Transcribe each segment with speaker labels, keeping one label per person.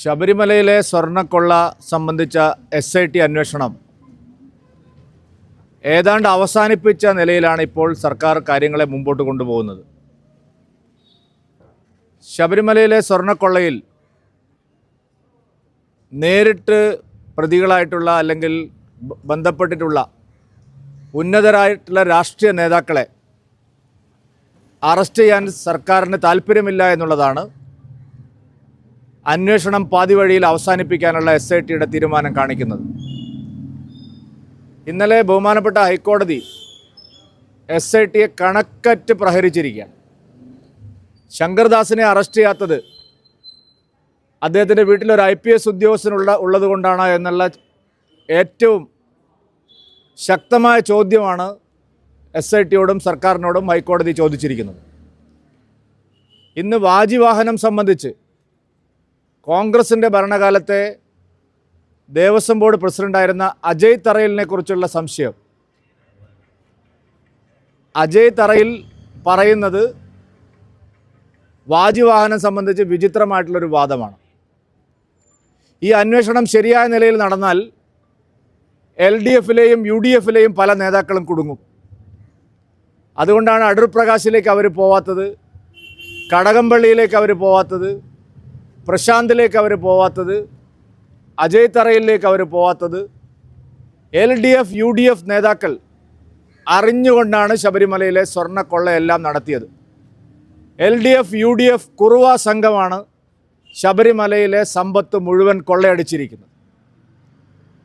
Speaker 1: ശബരിമലയിലെ സ്വർണക്കൊള്ള സംബന്ധിച്ച S I T അന്വേഷണം ഏതാണ്ട് അവസാനിപ്പിച്ച നിലയിലാണ് ഇപ്പോൾ സർക്കാർ കാര്യങ്ങളെ മുമ്പോട്ട് കൊണ്ടുപോകുന്നത്. ശബരിമലയിലെ സ്വർണക്കൊള്ളയിൽ നേരിട്ട് പ്രതികളായിട്ടുള്ള അല്ലെങ്കിൽ ബന്ധപ്പെട്ടിട്ടുള്ള ഉന്നതരായിട്ടുള്ള രാഷ്ട്രീയ നേതാക്കളെ അറസ്റ്റ് ചെയ്യാൻ സർക്കാരിന് താല്പര്യമില്ല എന്നുള്ളതാണ് അന്വേഷണം പാതിവഴിയിൽ അവസാനിപ്പിക്കാനുള്ള എസ് ഐ ടിയുടെ തീരുമാനം കാണിക്കുന്നത്. ഇന്നലെ ബഹുമാനപ്പെട്ട ഹൈക്കോടതി എസ് ഐ ടിയെ കണക്കറ്റ് പ്രഹരിച്ചിരിക്കുകയാണ്. ശങ്കർദാസിനെ അറസ്റ്റ് ചെയ്യാത്തത് അദ്ദേഹത്തിന്റെ വീട്ടിൽ ഒരു ഐ പി എസ് ഉദ്യോഗസ്ഥനുള്ള ഉള്ളത് കൊണ്ടാണ് എന്നുള്ള ഏറ്റവും ശക്തമായ ചോദ്യമാണ് എസ് ഐ ടിയോടും സർക്കാരിനോടും ഹൈക്കോടതി ചോദിച്ചിരിക്കുന്നത്. ഇന്ന് വാജിവാഹനം സംബന്ധിച്ച് കോൺഗ്രസിന്റെ ഭരണകാലത്തെ ദേവസ്വം ബോർഡ് പ്രസിഡന്റായിരുന്ന അജയ് തറയിലിനെ കുറിച്ചുള്ള സംശയം. അജയ് തറയിൽ പറയുന്നത് വാജിവാഹനം സംബന്ധിച്ച് വിചിത്രമായിട്ടുള്ളൊരു വാദമാണ്. ഈ അന്വേഷണം ശരിയായ നിലയിൽ നടന്നാൽ എൽ ഡി എഫിലെയും യു ഡി എഫിലെയും പല നേതാക്കളും കുടുങ്ങും. അതുകൊണ്ടാണ് അടൂർ പ്രകാശിലേക്ക് അവർ പോവാത്തത് കടകംപള്ളിയിലേക്ക് അവർ പോവാത്തത് പ്രശാന്തിലേക്ക് അവർ പോവാത്തത് അജയ് തറയിലേക്ക് അവർ പോവാത്തത് L D F U D F നേതാക്കൾ അറിഞ്ഞുകൊണ്ടാണ് ശബരിമലയിലെ സ്വർണക്കൊള്ളയെല്ലാം നടത്തിയത്. L D F U D F Kuruva സംഘമാണ് ശബരിമലയിലെ സമ്പത്ത് മുഴുവൻ കൊള്ളയടിച്ചിരിക്കുന്നത്.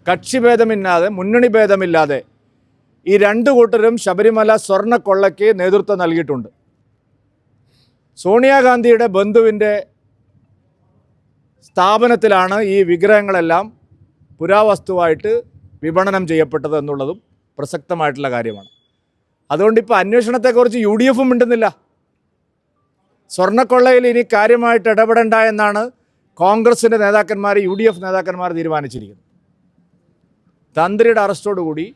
Speaker 1: കക്ഷിഭേദമില്ലാതെ മുന്നണി ഭേദമില്ലാതെ ഈ രണ്ടു കൂട്ടരും ശബരിമല സ്വർണക്കൊള്ളയ്ക്ക് നേതൃത്വം നൽകിയിട്ടുണ്ട്. സോണിയാഗാന്ധിയുടെ ബന്ധുവിന്റെ സ്ഥാപനത്തിലാണ് ഈ വിഗ്രഹങ്ങളെല്ലാം പുരാവസ്തുവായിട്ട് വിപണനം ചെയ്യപ്പെട്ടത് എന്നുള്ളതും പ്രസക്തമായിട്ടുള്ള കാര്യമാണ്. അതുകൊണ്ട് ഇപ്പോൾ അന്വേഷണത്തെക്കുറിച്ച് യു ഡി എഫും മിണ്ടുന്നില്ല. സ്വർണക്കൊള്ളയിൽ ഇനി കാര്യമായിട്ട് ഇടപെടേണ്ട എന്നാണ് കോൺഗ്രസിന്റെ നേതാക്കന്മാർ യു ഡി എഫ് നേതാക്കന്മാർ തീരുമാനിച്ചിരിക്കുന്നത്. തന്ത്രിയുടെ അറസ്റ്റോടുകൂടി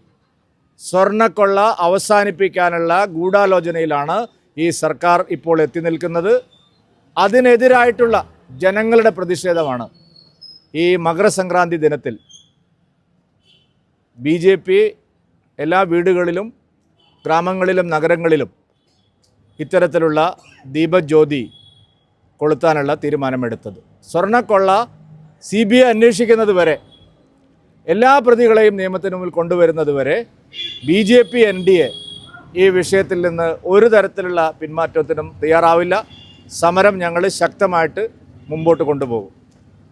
Speaker 1: സ്വർണക്കൊള്ള അവസാനിപ്പിക്കാനുള്ള ഗൂഢാലോചനയിലാണ് ഈ സർക്കാർ ഇപ്പോൾ എത്തി നിൽക്കുന്നത്. അതിനെതിരായിട്ടുള്ള ജനങ്ങളുടെ പ്രതിഷേധമാണ്. ഈ മകരസംക്രാന്തി ദിനത്തിൽ ബി ജെ പി എല്ലാ വീടുകളിലും ഗ്രാമങ്ങളിലും നഗരങ്ങളിലും ഇത്തരത്തിലുള്ള ദീപജ്യോതി കൊളുത്താനുള്ള തീരുമാനമെടുത്തത്. സ്വർണക്കൊള്ള സി ബി ഐ അന്വേഷിക്കുന്നത് വരെ എല്ലാ പ്രതികളെയും നിയമത്തിന് മുമ്പിൽ കൊണ്ടുവരുന്നത് വരെ B J P N D A ഈ വിഷയത്തിൽ നിന്ന് ഒരു തരത്തിലുള്ള പിന്മാറ്റത്തിനും തയ്യാറാവില്ല. സമരം ഞങ്ങൾ ശക്തമായിട്ട് മുമ്പോട്ട് കൊണ്ടുപോകും.